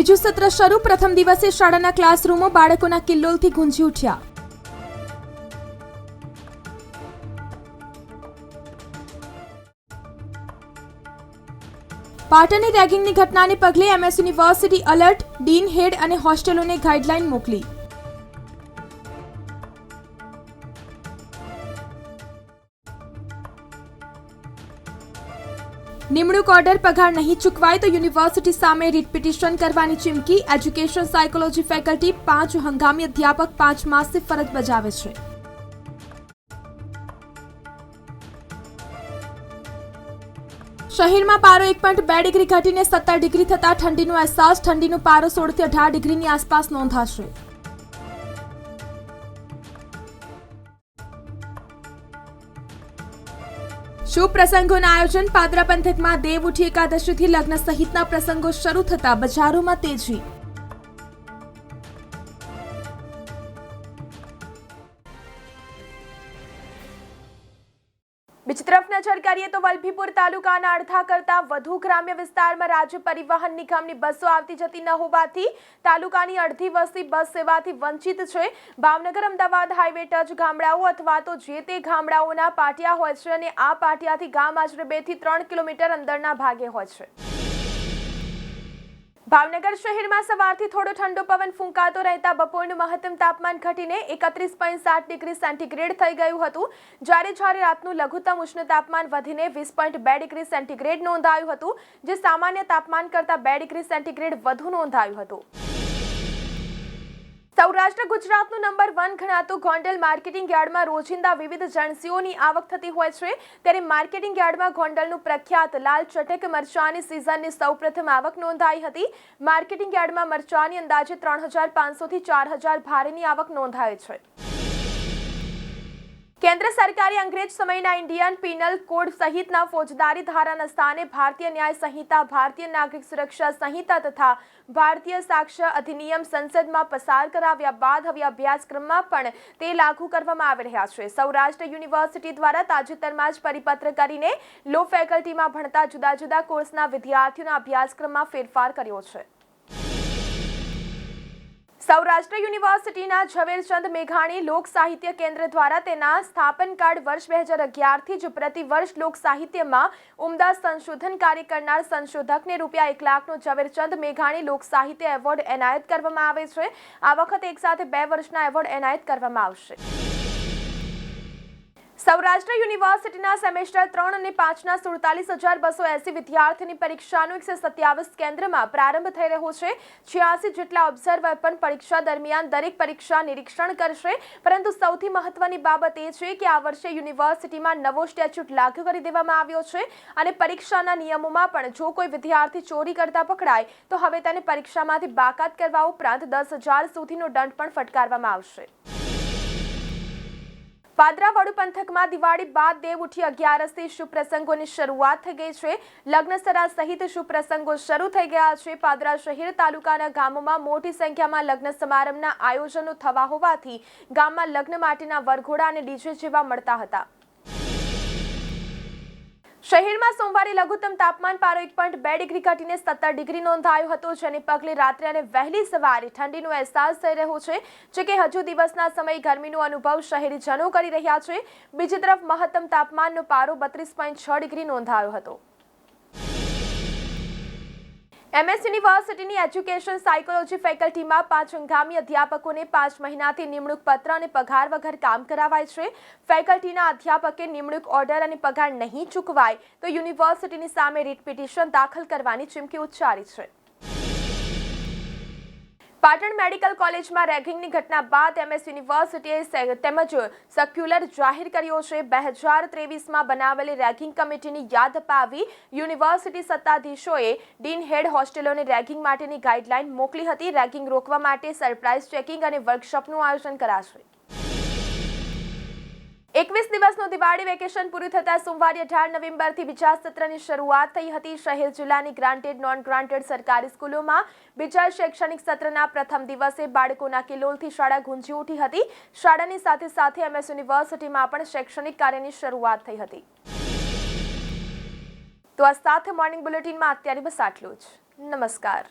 બીજું સત્ર શરૂ. પ્રથમ દિવસે શાળાના ક્લાસરૂમો બાળકોના કિલ્લોલથી ગુંજી ઉઠ્યા. પાટણની રેગિંગની ઘટનાને પગલે MS university alert, dean head અને હોસ્ટેલોને ગાઈડલાઈન મોકલી. નિમણૂક ઓર્ડર પગાર નહીં ચૂકવાય તો યુનિવર્સિટી સામે રીટ પિટિશન કરવાની ચીમકી. એજ્યુકેશન સાયકોલોજી ફેકલ્ટી પાંચ હંગામી અધ્યાપક પાંચ માસથી ફરજ બજાવે છે. શહેરમાં પારો એક પોઈન્ટ બે ડિગ્રી ઘટીને સત્તર ડિગ્રી થતાં ઠંડીનો અહેસાસ. ઠંડીનો પારો સોળથી અઢાર ડિગ્રીની આસપાસ નોંધાશે. શુભ પ્રસંગોના આયોજન પાદરા પંથકમાં દેવ ઉઠી એકાદશીથી લગ્ન સહિતના પ્રસંગો શરૂ થતા બજારોમાં તેજી. બીજી તરફ નજર કરીએ તો વલભીપુર તાલુકાના અડધા કરતા વધુ ગ્રામ્ય વિસ્તારમાં રાજ્ય પરિવહન નિગમની બસો આવતી જતી ન હોવાથી તાલુકાની અડધી વસ્તી બસ સેવાથી વંચિત છે. ભાવનગર, અમદાવાદ હાઈવે ટચ ગામડાઓ અથવા તો જે તે ગામડાઓના પાટિયા હોય છે અને આ પાટિયાથી ગામ આશરે બેથી ત્રણ કિલોમીટર અંદરના ભાગે હોય છે. ભાવનગર શહેરમાં સવારથી થોડો ઠંડો પવન ફૂંકાતો રહેતા બપોરનું મહત્તમ તાપમાન ઘટીને એકત્રીસ પોઈન્ટ સાત ડિગ્રી સેન્ટીગ્રેડ થઈ ગયું હતું. જ્યારે જ્યારે રાતનું લઘુત્તમ ઉષ્ણ તાપમાન વધીને વીસ પોઈન્ટ બે ડિગ્રી સેન્ટીગ્રેડ નોંધાયું હતું, જે સામાન્ય તાપમાન કરતાં બે ડિગ્રી સેન્ટીગ્રેડ વધુ નોંધાયું હતું. સૌરાષ્ટ્ર ગુજરાતનું નંબર વન ગણાતું ગોંડલ માર્કેટિંગ યાર્ડમાં રોજિંદા વિવિધ જણસીઓની આવક થતી હોય છે. ત્યારે માર્કેટિંગ યાર્ડમાં ગોંડલનું પ્રખ્યાત લાલ ચટક મરચાની સિઝનની સૌપ્રથમ આવક નોંધાઈ હતી. માર્કેટિંગ યાર્ડમાં મરચાની અંદાજે ત્રણ હજાર પાંચસોથી ચાર હજાર ભારેની આવક નોંધાઈ છે. કેન્દ્ર સરકારે અંગ્રેજ સમયના ઇન્ડિયન પિનલ કોડ સહિતના ફોજદારી ધારાના સ્થાને ભારતીય ન્યાય સંહિતા, ભારતીય નાગરિક સુરક્ષા સંહિતા તથા ભારતીય સાક્ષ્ય અધિનિયમ સંસદમાં પસાર કરાવ્યા બાદ હવે અભ્યાસક્રમમાં પણ તે લાગુ કરવામાં આવી રહ્યા છે. સૌરાષ્ટ્ર યુનિવર્સિટી દ્વારા તાજેતરમાં જ પરિપત્ર કરીને લો ફેકલ્ટીમાં ભણતા જુદા જુદા કોર્સના વિદ્યાર્થીઓના અભ્યાસક્રમમાં ફેરફાર કર્યો છે. સૌરાષ્ટ્ર યુનિવર્સિટીના ઝવેરચંદ મેઘાણી લોક સાહિત્ય કેન્દ્ર દ્વારા તેના સ્થાપન કાર્ડ વર્ષ બે હજાર અગિયારથી જ પ્રતિ વર્ષ લોક સાહિત્યમાં ઉમદા સંશોધન કાર્ય કરનાર સંશોધકને રૂપિયા એક લાખનો ઝવેરચંદ મેઘાણી લોક સાહિત્ય એવોર્ડ એનાયત કરવામાં આવે છે. આ વખતે એકસાથે બે વર્ષના એવોર્ડ એનાયત કરવામાં આવશે. સૌરાષ્ટ્ર યુનિવર્સિટીના સેમેસ્ટર ત્રણ અને પાંચના સુડતાલીસ હજાર બસો એસી વિદ્યાર્થીની પરીક્ષાનું એકસો સત્યાવીસ કેન્દ્રમાં પ્રારંભ થઈ રહ્યો છે. છ્યાસી જેટલા ઓબ્ઝર્વર પણ પરીક્ષા દરમિયાન દરેક પરીક્ષા નિરીક્ષણ કરશે. પરંતુ સૌથી મહત્વની બાબત એ છે કે આ વર્ષે યુનિવર્સિટીમાં નવો સ્ટેચ્યુટ લાગુ કરી દેવામાં આવ્યો છે અને પરીક્ષાના નિયમોમાં પણ જો કોઈ વિદ્યાર્થી ચોરી કરતા પકડાય, તો હવે તેને પરીક્ષામાંથી બાકાત કરવા ઉપરાંત દસ હજાર સુધીનો દંડ પણ ફટકારવામાં આવશે. પાદરા વડુ પંથકમાં દિવાળી બાદ દેવ ઉઠી અગિયારસથી શુભ પ્રસંગોની શરૂઆત થઈ ગઈ છે. લગ્નસરા સહિત શુભ પ્રસંગો શરૂ થઈ ગયા છે. પાદરા શહેર તાલુકાના ગામોમાં મોટી સંખ્યામાં લગ્ન સમારંભના આયોજનો થવા હોવાથી ગામમાં લગ્ન માટેના વરઘોડા અને ડીજે જેવા મળતા હતા. શહેરમાં સોમવારે લઘુત્તમ તાપમાન પારો એક પોઈન્ટ બે ડિગ્રી ઘટીને સત્તર ડિગ્રી નોંધાયો હતો, જેને પગલે રાત્રે અને વહેલી સવારે ઠંડીનો અહેસાસ થઈ રહ્યો છે, જો કે હજુ દિવસના સમયે ગરમીનો અનુભવ શહેરીજનો કરી રહ્યા છે. બીજી તરફ મહત્તમ તાપમાનનો પારો બત્રીસ પોઈન્ટ છ ડિગ્રી નોંધાયો હતો. એમએસ યુનિવર્સિટીની એજ્યુકેશન સાયકોલોજી ફેકલ્ટીમાં પાંચ હંગામી અધ્યાપકોને પાંચ મહિનાથી નિમણૂક પત્ર અને પગાર વગર કામ કરાવાય છે. ફેકલ્ટીના અધ્યાપકે નિમણૂક ઓર્ડર અને પગાર નહીં ચૂકવાય તો યુનિવર્સિટીની સામે રીટ પિટિશન દાખલ કરવાની ચીમકી ઉચ્ચારી છે. પાટણ મેડિકલ કોલેજમાં રેગિંગની ઘટના બાદ એમએસ યુનિવર્સિટીએ તેમજ સર્ક્યુલર જાહેર કર્યો છે. બે હજાર ત્રેવીસમાં બનાવેલી રેગિંગ કમિટીની યાદ અપાવી યુનિવર્સિટી સત્તાધીશોએ ડીન હેડ હોસ્ટેલોને રેગિંગ માટેની ગાઈડલાઈન મોકલી હતી. રેગિંગ રોકવા માટે સરપ્રાઇઝ ચેકિંગ અને વર્કશોપનું આયોજન કરાશે. એકવીસ દિવસનું દિવાળી વેકેશન પૂરું થતા સોમવારે અઢાર નવેમ્બરથી બીજા સત્રની શરૂઆત થઈ હતી. શહેર જિલ્લાની ગ્રાન્ટેડ નોન ગ્રાન્ટેડ સરકારી સ્કૂલોમાં બીજા શૈક્ષણિક સત્રના પ્રથમ દિવસે બાળકોના કિલોલથી શાળા ગુંજી ઉઠી હતી. શાળાની સાથે સાથે એમએસ યુનિવર્સિટીમાં પણ શૈક્ષણિક કાર્યની શરૂઆત થઈ હતી. તો આ સાથે મોર્નિંગ બુલેટિનમાં અત્યારે બસ આટલું જ. નમસ્કાર.